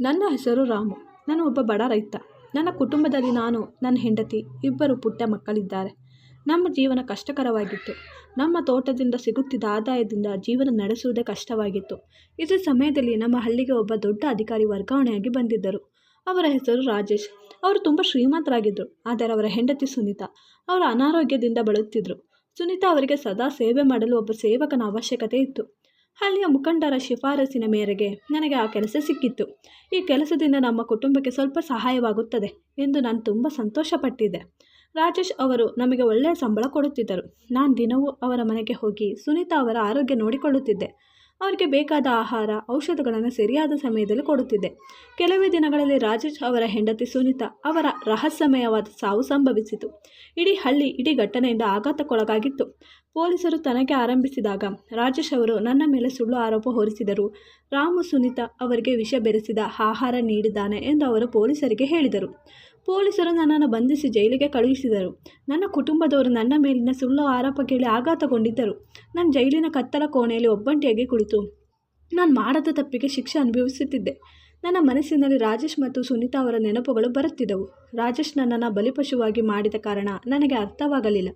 ನನ್ನ ಹೆಸರು ರಾಮು. ನಾನು ಒಬ್ಬ ಬಡ ರೈತ. ನನ್ನ ಕುಟುಂಬದಲ್ಲಿ ನಾನು, ನನ್ನ ಹೆಂಡತಿ, ಇಬ್ಬರು ಪುಟ್ಟ ಮಕ್ಕಳಿದ್ದಾರೆ. ನಮ್ಮ ಜೀವನ ಕಷ್ಟಕರವಾಗಿತ್ತು. ನಮ್ಮ ತೋಟದಿಂದ ಸಿಗುತ್ತಿದ್ದ ಆದಾಯದಿಂದ ಜೀವನ ನಡೆಸುವುದೇ ಕಷ್ಟವಾಗಿತ್ತು. ಇದೇ ಸಮಯದಲ್ಲಿ ನಮ್ಮ ಹಳ್ಳಿಗೆ ಒಬ್ಬ ದೊಡ್ಡ ಅಧಿಕಾರಿ ವರ್ಗಾವಣೆಯಾಗಿ ಬಂದಿದ್ದರು. ಅವರ ಹೆಸರು ರಾಜೇಶ್. ಅವರು ತುಂಬ ಶ್ರೀಮಂತರಾಗಿದ್ದರು ಆದರೆ ಅವರ ಹೆಂಡತಿ ಸುನೀತಾ. ಅವರು ಅನಾರೋಗ್ಯದಿಂದ ಬಳಲುತ್ತಿದ್ದರು ಸುನೀತಾ ಅವರಿಗೆ ಸದಾ ಸೇವೆ ಮಾಡಲು ಒಬ್ಬ ಸೇವಕನ ಅವಶ್ಯಕತೆ ಇತ್ತು. ಹಳ್ಳಿಯ ಮುಖಂಡರ ಶಿಫಾರಸಿನ ಮೇರೆಗೆ ನನಗೆ ಆ ಕೆಲಸ ಸಿಕ್ಕಿತ್ತು. ಈ ಕೆಲಸದಿಂದ ನಮ್ಮ ಕುಟುಂಬಕ್ಕೆ ಸ್ವಲ್ಪ ಸಹಾಯವಾಗುತ್ತದೆ ಎಂದು ನಾನು ತುಂಬ ಸಂತೋಷಪಟ್ಟಿದ್ದೆ. ರಾಜೇಶ್ ಅವರು ನಮಗೆ ಒಳ್ಳೆಯ ಸಂಬಳ ಕೊಡುತ್ತಿದ್ದರು. ನಾನು ದಿನವೂ ಅವರ ಮನೆಗೆ ಹೋಗಿ ಸುನೀತಾ ಅವರ ಆರೋಗ್ಯ ನೋಡಿಕೊಳ್ಳುತ್ತಿದ್ದೆ. ಅವರಿಗೆ ಬೇಕಾದ ಆಹಾರ, ಔಷಧಗಳನ್ನು ಸರಿಯಾದ ಸಮಯದಲ್ಲಿ ಕೊಡುತ್ತಿದ್ದೆ. ಕೆಲವೇ ದಿನಗಳಲ್ಲಿ ರಾಜೇಶ್ ಅವರ ಹೆಂಡತಿ ಸುನೀತಾ ಅವರ ರಹಸ್ಯಮಯವಾದ ಸಾವು ಸಂಭವಿಸಿತು. ಇಡೀ ಹಳ್ಳಿ ಇಡೀ ಘಟನೆಯಿಂದ ಆಘಾತಕ್ಕೊಳಗಾಗಿತ್ತು. ಪೊಲೀಸರು ತನಗೆ ಆರಂಭಿಸಿದಾಗ ರಾಜೇಶ್ ಅವರು ನನ್ನ ಮೇಲೆ ಸುಳ್ಳು ಆರೋಪ ಹೊರಿಸಿದರು. ರಾಮು ಸುನೀತಾ ಅವರಿಗೆ ವಿಷ ಬೆರೆಸಿದ ಆಹಾರ ನೀಡಿದ್ದಾನೆ ಎಂದು ಅವರು ಪೊಲೀಸರಿಗೆ ಹೇಳಿದರು. ಪೊಲೀಸರು ನನ್ನನ್ನು ಬಂಧಿಸಿ ಜೈಲಿಗೆ ಕಳುಹಿಸಿದರು. ನನ್ನ ಕುಟುಂಬದವರು ನನ್ನ ಮೇಲಿನ ಸುಳ್ಳು ಆರೋಪ ಕೇಳಿ ಆಘಾತಗೊಂಡಿದ್ದರು. ನಾನು ಜೈಲಿನ ಕತ್ತಲ ಕೋಣೆಯಲ್ಲಿ ಒಬ್ಬಂಟಿಯಾಗಿ ಕುಳಿತು. ನಾನು ಮಾಡದ ತಪ್ಪಿಗೆ ಶಿಕ್ಷೆ ಅನುಭವಿಸುತ್ತಿದ್ದೆ. ನನ್ನ ಮನಸ್ಸಿನಲ್ಲಿ ರಾಜೇಶ್ ಮತ್ತು ಸುನೀತಾ ಅವರ ನೆನಪುಗಳು ಬರುತ್ತಿದ್ದವು. ರಾಜೇಶ್ ನನ್ನನ್ನು ಬಲಿಪಶುವಾಗಿ ಮಾಡಿದ ಕಾರಣ ನನಗೆ ಅರ್ಥವಾಗಲಿಲ್ಲ.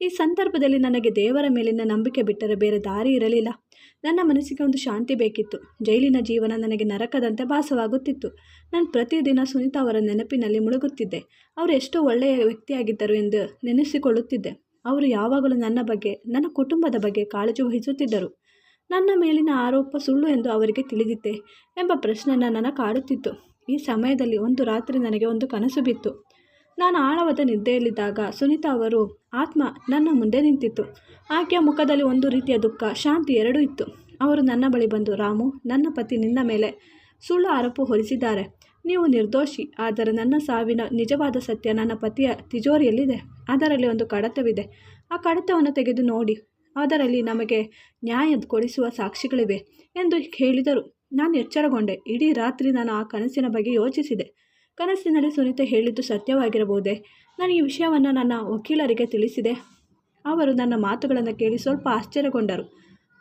ಈ ಸಂದರ್ಭದಲ್ಲಿ ನನಗೆ ದೇವರ ಮೇಲಿನ ನಂಬಿಕೆ ಬಿಟ್ಟರೆ ಬೇರೆ ದಾರಿ ಇರಲಿಲ್ಲ. ನನ್ನ ಮನಸ್ಸಿಗೆ ಒಂದು ಶಾಂತಿ ಬೇಕಿತ್ತು. ಜೈಲಿನ ಜೀವನ ನನಗೆ ನರಕದಂತೆ ಭಾಸವಾಗುತ್ತಿತ್ತು. ನಾನು ಪ್ರತಿದಿನ ಸುನೀತಾ ಅವರ ನೆನಪಿನಲ್ಲಿ ಮುಳುಗುತ್ತಿದ್ದೆ. ಅವರು ಎಷ್ಟು ಒಳ್ಳೆಯ ವ್ಯಕ್ತಿಯಾಗಿದ್ದರು ಎಂದು ನೆನೆಸಿಕೊಳ್ಳುತ್ತಿದ್ದೆ. ಅವರು ಯಾವಾಗಲೂ ನನ್ನ ಬಗ್ಗೆ, ನನ್ನ ಕುಟುಂಬದ ಬಗ್ಗೆ ಕಾಳಜಿ ವಹಿಸುತ್ತಿದ್ದರು. ನನ್ನ ಮೇಲಿನ ಆರೋಪ ಸುಳ್ಳು ಎಂದು ಅವರಿಗೆ ತಿಳಿದಿತ್ತೆ ಎಂಬ ಪ್ರಶ್ನೆ ನನ್ನನ್ನು ಕಾಡುತ್ತಿತ್ತು. ಈ ಸಮಯದಲ್ಲಿ ಒಂದು ರಾತ್ರಿ ನನಗೆ ಒಂದು ಕನಸು ಬಿತ್ತು. ನಾನು ಆಳವಾದ ನಿದ್ದೆಯಲ್ಲಿದ್ದಾಗ ಸುನೀತಾ ಅವರು, ಆತ್ಮ ನನ್ನ ಮುಂದೆ ನಿಂತಿತ್ತು. ಆಕೆಯ ಮುಖದಲ್ಲಿ ಒಂದು ರೀತಿಯ ದುಃಖ, ಶಾಂತಿ ಎರಡೂ ಇತ್ತು. ಅವರು ನನ್ನ ಬಳಿ ಬಂದು, ರಾಮು, ನನ್ನ ಪತಿ ನಿನ್ನ ಮೇಲೆ ಸುಳ್ಳು ಆರೋಪ ಹೊರಿಸಿದ್ದಾರೆ. ನೀವು ನಿರ್ದೋಷಿ, ಆದರೆ ನನ್ನ ಸಾವಿನ ನಿಜವಾದ ಸತ್ಯ ನನ್ನ ಪತಿಯ ತಿಜೋರಿಯಲ್ಲಿದೆ. ಅದರಲ್ಲಿ ಒಂದು ಕಡತವಿದೆ. ಆ ಕಡತವನ್ನು ತೆಗೆದು ನೋಡಿ. ಅದರಲ್ಲಿ ನಮಗೆ ನ್ಯಾಯ ಕೊಡಿಸುವ ಸಾಕ್ಷಿಗಳಿವೆ ಎಂದು ಹೇಳಿದರು. ನಾನು ಎಚ್ಚರಗೊಂಡೆ. ಇಡೀ ರಾತ್ರಿ ನಾನು ಆ ಕನಸಿನ ಬಗ್ಗೆ ಯೋಚಿಸಿದೆ. ಕನಸಿನಲ್ಲಿ ಸುನೀತಾ ಹೇಳಿದ್ದು ಸತ್ಯವಾಗಿರಬಹುದೇ? ನಾನು ಈ ವಿಷಯವನ್ನು ನನ್ನ ವಕೀಲರಿಗೆ ತಿಳಿಸಿದೆ. ಅವರು ನನ್ನ ಮಾತುಗಳನ್ನು ಕೇಳಿ ಸ್ವಲ್ಪ ಆಶ್ಚರ್ಯಗೊಂಡರು.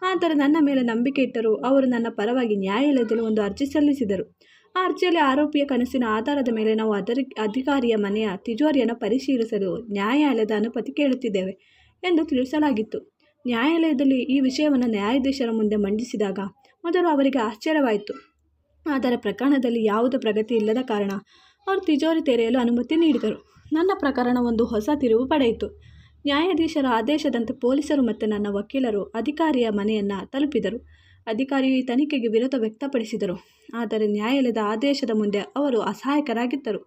ಆದರೆ ನನ್ನ ಮೇಲೆ ನಂಬಿಕೆ ಇಟ್ಟರು ಅವರು ನನ್ನ ಪರವಾಗಿ ನ್ಯಾಯಾಲಯದಲ್ಲಿ ಒಂದು ಅರ್ಜಿ ಸಲ್ಲಿಸಿದರು. ಆ ಅರ್ಜಿಯಲ್ಲಿ ಆರೋಪಿಯ ಕನಸಿನ ಆಧಾರದ ಮೇಲೆ ನಾವು ಅದರ ಅಧಿಕಾರಿಯ ಮನೆಯ ತಿಜೋರಿಯನ್ನು ಪರಿಶೀಲಿಸಲು ನ್ಯಾಯಾಲಯದ ಅನುಮತಿ ಕೇಳುತ್ತಿದ್ದೇವೆ ಎಂದು ತಿಳಿಸಲಾಗಿತ್ತು. ನ್ಯಾಯಾಲಯದಲ್ಲಿ ಈ ವಿಷಯವನ್ನು ನ್ಯಾಯಾಧೀಶರ ಮುಂದೆ ಮಂಡಿಸಿದಾಗ ಮೊದಲು ಅವರಿಗೆ ಆಶ್ಚರ್ಯವಾಯಿತು. ಆದರೆ ಪ್ರಕರಣದಲ್ಲಿ ಯಾವುದೇ ಪ್ರಗತಿ ಇಲ್ಲದ ಕಾರಣ ಅವರು ತಿಜೋರಿ ತೆರೆಯಲು ಅನುಮತಿ ನೀಡಿದರು. ನನ್ನ ಪ್ರಕರಣ ಒಂದು ಹೊಸ ತಿರುವು ಪಡೆಯಿತು. ನ್ಯಾಯಾಧೀಶರ ಆದೇಶದಂತೆ ಪೊಲೀಸರು ಮತ್ತು ನನ್ನ ವಕೀಲರು ಅಧಿಕಾರಿಯ ಮನೆಯನ್ನು ತಲುಪಿದರು. ಅಧಿಕಾರಿಯು ಈ ತನಿಖೆಗೆ ವಿರೋಧ ವ್ಯಕ್ತಪಡಿಸಿದರು. ಆದರೆ ನ್ಯಾಯಾಲಯದ ಆದೇಶದ ಮುಂದೆ ಅವರು ಅಸಹಾಯಕರಾಗಿದ್ದರು.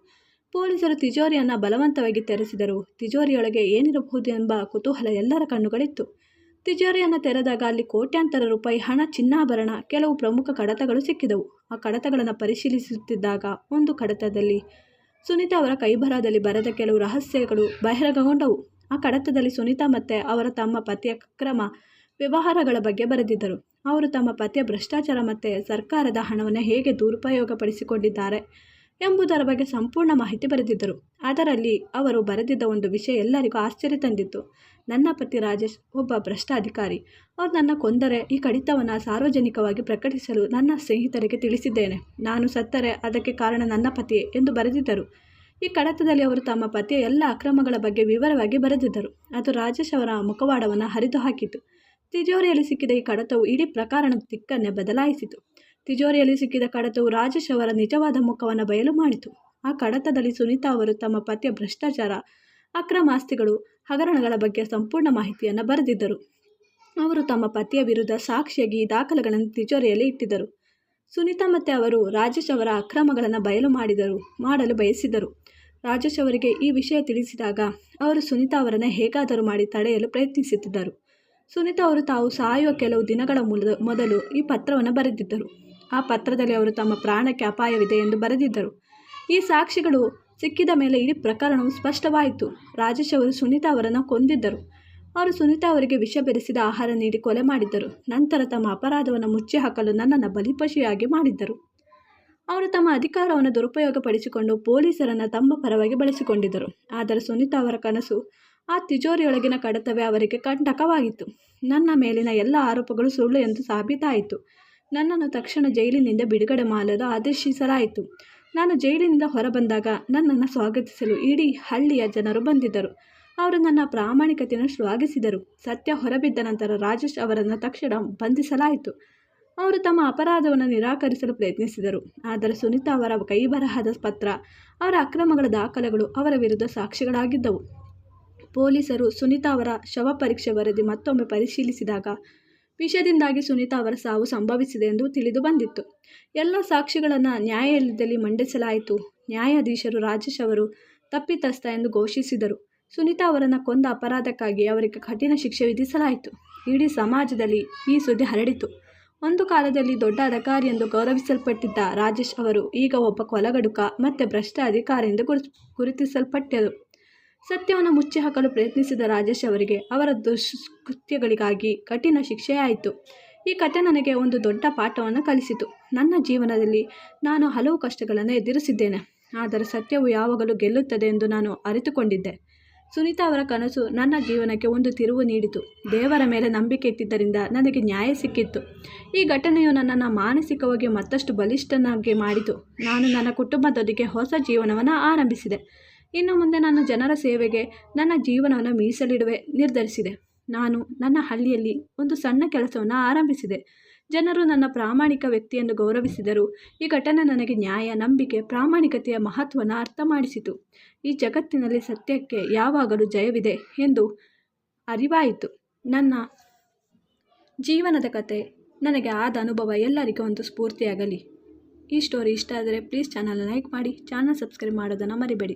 ಪೊಲೀಸರು ತಿಜೋರಿಯನ್ನು ಬಲವಂತವಾಗಿ ತೆರೆಸಿದರು. ತಿಜೋರಿಯೊಳಗೆ ಏನಿರಬಹುದು ಎಂಬ ಕುತೂಹಲ ಎಲ್ಲರ ಕಣ್ಣುಗಳಿತ್ತು. ತಿಜೋರಿಯನ್ನು ತೆರೆದಾಗ ಅಲ್ಲಿ ಕೋಟ್ಯಾಂತರ ರೂಪಾಯಿ ಹಣ ಚಿನ್ನಾಭರಣ, ಕೆಲವು ಪ್ರಮುಖ ಕಡತಗಳು ಸಿಕ್ಕಿದವು. ಆ ಕಡತಗಳನ್ನು ಪರಿಶೀಲಿಸುತ್ತಿದ್ದಾಗ ಒಂದು ಕಡತದಲ್ಲಿ ಸುನೀತಾ ಅವರ ಕೈಬರಹದಲ್ಲಿ ಬರೆದ ಕೆಲವು ರಹಸ್ಯಗಳು ಬಹಿರಂಗಗೊಂಡವು. ಆ ಕಡತದಲ್ಲಿ ಸುನೀತಾ ಮತ್ತೆ ಅವರ ತಮ್ಮ ಪತಿಯ ಕ್ರಮ ವ್ಯವಹಾರಗಳ ಬಗ್ಗೆ ಬರೆದಿದ್ದರು. ಅವರು ತಮ್ಮ ಪತಿಯ ಭ್ರಷ್ಟಾಚಾರ ಮತ್ತು ಸರ್ಕಾರದ ಹಣವನ್ನು ಹೇಗೆ ದುರುಪಯೋಗಪಡಿಸಿಕೊಂಡಿದ್ದಾರೆ ಎಂಬುದರ ಬಗ್ಗೆ ಸಂಪೂರ್ಣ ಮಾಹಿತಿ ಬರೆದಿದ್ದರು. ಅದರಲ್ಲಿ ಅವರು ಬರೆದಿದ್ದ ಒಂದು ವಿಷಯ ಎಲ್ಲರಿಗೂ ಆಶ್ಚರ್ಯ ತಂದಿತ್ತು. ನನ್ನ ಪತಿ ರಾಜೇಶ್ ಒಬ್ಬ ಭ್ರಷ್ಟ ಅಧಿಕಾರಿ ಅವರು ನನ್ನ ಕೊಂದರೆ, ಈ ಕಡಿತವನ್ನು ಸಾರ್ವಜನಿಕವಾಗಿ ಪ್ರಕಟಿಸಲು ನನ್ನ ಸ್ನೇಹಿತರಿಗೆ ತಿಳಿಸಿದ್ದೇನೆ. ನಾನು ಸತ್ತರೆ, ಅದಕ್ಕೆ ಕಾರಣ ನನ್ನ ಪತಿಯೇ ಎಂದು ಬರೆದಿದ್ದರು. ಈ ಕಡತದಲ್ಲಿ ಅವರು ತಮ್ಮ ಪತಿಯ ಎಲ್ಲ ಅಕ್ರಮಗಳ ಬಗ್ಗೆ ವಿವರವಾಗಿ ಬರೆದಿದ್ದರು. ಅದು ರಾಜೇಶ್ ಅವರ ಮುಖವಾಡವನ್ನು ಹರಿದು ಹಾಕಿತು ತಿಜೋರಿಯಲ್ಲಿ ಸಿಕ್ಕಿದ ಈ ಕಡತವು ಇಡೀ ಪ್ರಕರಣದ ದಿಕ್ಕನ್ನೇ ಬದಲಾಯಿಸಿತು. ತಿಜೋರಿಯಲ್ಲಿ ಸಿಕ್ಕಿದ ಕಡತವು ರಾಜೇಶ್ ಅವರ ನಿಜವಾದ ಮುಖವನ್ನು ಬಯಲು ಮಾಡಿತು. ಆ ಕಡತದಲ್ಲಿ ಸುನೀತಾ ಅವರು ತಮ್ಮ ಪತಿಯ ಭ್ರಷ್ಟಾಚಾರ ಅಕ್ರಮ ಆಸ್ತಿಗಳು ಹಗರಣಗಳ ಬಗ್ಗೆ ಸಂಪೂರ್ಣ ಮಾಹಿತಿಯನ್ನು ಬರೆದಿದ್ದರು. ಅವರು ತಮ್ಮ ಪತಿಯ ವಿರುದ್ಧ ಸಾಕ್ಷಿಯಾಗಿ ದಾಖಲೆಗಳನ್ನು ತಿಜೋರಿಯಲ್ಲಿ ಇಟ್ಟಿದ್ದರು. ಸುನೀತಾ ಮತ್ತೆ ಅವರು ರಾಜೇಶ್ ಅವರ ಅಕ್ರಮಗಳನ್ನು ಬಯಲು ಮಾಡಿದರು, ಮಾಡಲು ಬಯಸಿದರು ರಾಜೇಶ್ ಅವರಿಗೆ ಈ ವಿಷಯ ತಿಳಿಸಿದಾಗ ಅವರು ಸುನೀತಾ ಅವರನ್ನು ಹೇಗಾದರೂ ಮಾಡಿ ತಡೆಯಲು ಪ್ರಯತ್ನಿಸುತ್ತಿದ್ದರು. ಸುನೀತಾ ಅವರು ತಾವು ಸಾಯುವ ಕೆಲವು ದಿನಗಳ ಮೊದಲು ಈ ಪತ್ರವನ್ನು ಬರೆದಿದ್ದರು. ಆ ಪತ್ರದಲ್ಲಿ ಅವರು ತಮ್ಮ ಪ್ರಾಣಕ್ಕೆ ಅಪಾಯವಿದೆ ಎಂದು ಬರೆದಿದ್ದರು. ಈ ಸಾಕ್ಷಿಗಳು ಸಿಕ್ಕಿದ ಮೇಲೆ ಇಡೀ ಪ್ರಕರಣವು ಸ್ಪಷ್ಟವಾಯಿತು. ರಾಜೇಶ್ ಅವರು ಸುನೀತಾ ಅವರನ್ನು ಕೊಂದಿದ್ದರು. ಅವರು ಸುನೀತಾ ಅವರಿಗೆ ವಿಷ ಬೆರೆಸಿದ ಆಹಾರ ನೀಡಿ ಕೊಲೆ ಮಾಡಿದ್ದರು. ನಂತರ ತಮ್ಮ ಅಪರಾಧವನ್ನು ಮುಚ್ಚಿ ಹಾಕಲು ನನ್ನನ್ನು ಬಲಿಪಶಿಯಾಗಿ ಮಾಡಿದ್ದರು. ಅವರು ತಮ್ಮ ಅಧಿಕಾರವನ್ನು ದುರುಪಯೋಗಪಡಿಸಿಕೊಂಡು ಪೊಲೀಸರನ್ನು ತಮ್ಮ ಪರವಾಗಿ ಬಳಸಿಕೊಂಡಿದ್ದರು. ಆದರೆ ಸುನೀತಾ ಅವರ ಕನಸು ಆ ತಿಜೋರಿಯೊಳಗಿನ ಕಡತವೇ ಅವರಿಗೆ ಕಂಟಕವಾಗಿತ್ತು. ನನ್ನ ಮೇಲಿನ ಎಲ್ಲ ಆರೋಪಗಳು ಸುಳ್ಳು ಎಂದು ಸಾಬೀತಾಯಿತು. ನನ್ನನ್ನು ತಕ್ಷಣ ಜೈಲಿನಿಂದ ಬಿಡುಗಡೆ ಮಾಡಲು ಆದೇಶಿಸಲಾಯಿತು. ನಾನು ಜೈಲಿನಿಂದ ಹೊರಬಂದಾಗ ನನ್ನನ್ನು ಸ್ವಾಗತಿಸಲು ಇಡೀ ಹಳ್ಳಿಯ ಜನರು ಬಂದಿದ್ದರು. ಅವರು ನನ್ನ ಪ್ರಾಮಾಣಿಕತೆಯನ್ನು ಶ್ಲಾಘಿಸಿದರು. ಸತ್ಯ ಹೊರಬಿದ್ದ ನಂತರ ರಾಜೇಶ್ ಅವರನ್ನು ತಕ್ಷಣ ಬಂಧಿಸಲಾಯಿತು. ಅವರು ತಮ್ಮ ಅಪರಾಧವನ್ನು ನಿರಾಕರಿಸಲು ಪ್ರಯತ್ನಿಸಿದರು. ಆದರೆ ಸುನೀತಾ ಅವರ ಕೈಬರಹದ ಪತ್ರ, ಅವರ ಅಕ್ರಮಗಳ ದಾಖಲೆಗಳು ಅವರ ವಿರುದ್ಧ ಸಾಕ್ಷಿಗಳಾಗಿದ್ದವು. ಪೊಲೀಸರು ಸುನೀತಾ ಅವರ ಶವ ಪರೀಕ್ಷೆ ವರದಿ ಮತ್ತೊಮ್ಮೆ ಪರಿಶೀಲಿಸಿದಾಗ ವಿಷದಿಂದಾಗಿ ಸುನೀತಾ ಅವರ ಸಾವು ಸಂಭವಿಸಿದೆ ಎಂದು ತಿಳಿದು ಬಂದಿತ್ತು. ಎಲ್ಲ ಸಾಕ್ಷಿಗಳನ್ನು ನ್ಯಾಯಾಲಯದಲ್ಲಿ ಮಂಡಿಸಲಾಯಿತು. ನ್ಯಾಯಾಧೀಶರು ರಾಜೇಶ್ ಅವರು ತಪ್ಪಿತಸ್ಥ ಎಂದು ಘೋಷಿಸಿದರು. ಸುನೀತಾ ಅವರನ್ನು ಕೊಂದ ಅಪರಾಧಕ್ಕಾಗಿ ಅವರಿಗೆ ಕಠಿಣ ಶಿಕ್ಷೆ ವಿಧಿಸಲಾಯಿತು. ಇಡೀ ಸಮಾಜದಲ್ಲಿ ಈ ಸುದ್ದಿ ಹರಡಿತು. ಒಂದು ಕಾಲದಲ್ಲಿ ದೊಡ್ಡ ಅಧಿಕಾರಿ ಎಂದು ಗೌರವಿಸಲ್ಪಟ್ಟಿದ್ದ ರಾಜೇಶ್ ಅವರು ಈಗ ಒಬ್ಬ ಕೊಲಗಡುಕ ಮತ್ತು ಭ್ರಷ್ಟ ಅಧಿಕಾರಿ ಎಂದು ಗುರು ಗುರುತಿಸಲ್ಪಟ್ಟರು. ಸತ್ಯವನ್ನು ಮುಚ್ಚಿ ಹಾಕಲು ಪ್ರಯತ್ನಿಸಿದ ರಾಜೇಶ್ ಅವರಿಗೆ ಅವರ ದುಷ್ಕೃತ್ಯಗಳಿಗಾಗಿ ಕಠಿಣ ಶಿಕ್ಷೆಯಾಯಿತು. ಈ ಕಥೆ ನನಗೆ ಒಂದು ದೊಡ್ಡ ಪಾಠವನ್ನು ಕಲಿಸಿತು. ನನ್ನ ಜೀವನದಲ್ಲಿ ನಾನು ಹಲವು ಕಷ್ಟಗಳನ್ನು ಎದುರಿಸಿದ್ದೇನೆ. ಆದರೆ ಸತ್ಯವು ಯಾವಾಗಲೂ ಗೆಲ್ಲುತ್ತದೆ ಎಂದು ನಾನು ಅರಿತುಕೊಂಡಿದ್ದೆ. ಸುನೀತಾ ಅವರ ಕನಸು ನನ್ನ ಜೀವನಕ್ಕೆ ಒಂದು ತಿರುವು ನೀಡಿತು. ದೇವರ ಮೇಲೆ ನಂಬಿಕೆ ಇಟ್ಟಿದ್ದರಿಂದ ನನಗೆ ನ್ಯಾಯ ಸಿಕ್ಕಿತ್ತು. ಈ ಘಟನೆಯು ನನ್ನನ್ನು ಮಾನಸಿಕವಾಗಿ ಮತ್ತಷ್ಟು ಬಲಿಷ್ಠನಾಗಿ ಮಾಡಿತು. ನಾನು ನನ್ನ ಕುಟುಂಬದೊಂದಿಗೆ ಹೊಸ ಜೀವನವನ್ನು ಆರಂಭಿಸಿದೆ. ಇನ್ನು ಮುಂದೆ ನಾನು ಜನರ ಸೇವೆಗೆ ನನ್ನ ಜೀವನವನ್ನು ಮೀಸಲಿಡುವೆ ನಿರ್ಧರಿಸಿದೆ. ನಾನು ನನ್ನ ಹಳ್ಳಿಯಲ್ಲಿ ಒಂದು ಸಣ್ಣ ಕೆಲಸವನ್ನು ಆರಂಭಿಸಿದೆ. ಜನರು ನನ್ನ ಪ್ರಾಮಾಣಿಕ ವ್ಯಕ್ತಿಯನ್ನು ಗೌರವಿಸಿದರು. ಈ ಘಟನೆ ನನಗೆ ನ್ಯಾಯ, ನಂಬಿಕೆ, ಪ್ರಾಮಾಣಿಕತೆಯ ಮಹತ್ವವನ್ನು ಅರ್ಥ ಮಾಡಿಸಿತು ಈ ಜಗತ್ತಿನಲ್ಲಿ ಸತ್ಯಕ್ಕೆ ಯಾವಾಗಲೂ ಜಯವಿದೆ ಎಂದು ಅರಿವಾಯಿತು. ನನ್ನ ಜೀವನದ ಕತೆ ನನಗೆ ಆದ ಅನುಭವ ಎಲ್ಲರಿಗೂ ಒಂದು ಸ್ಫೂರ್ತಿಯಾಗಲಿ. ಈ ಸ್ಟೋರಿ ಇಷ್ಟ ಆದರೆ ಪ್ಲೀಸ್ ಚಾನಲ್ ಲೈಕ್ ಮಾಡಿ, ಚಾನಲ್ ಸಬ್ಸ್ಕ್ರೈಬ್ ಮಾಡೋದನ್ನು ಮರಿಬೇಡಿ.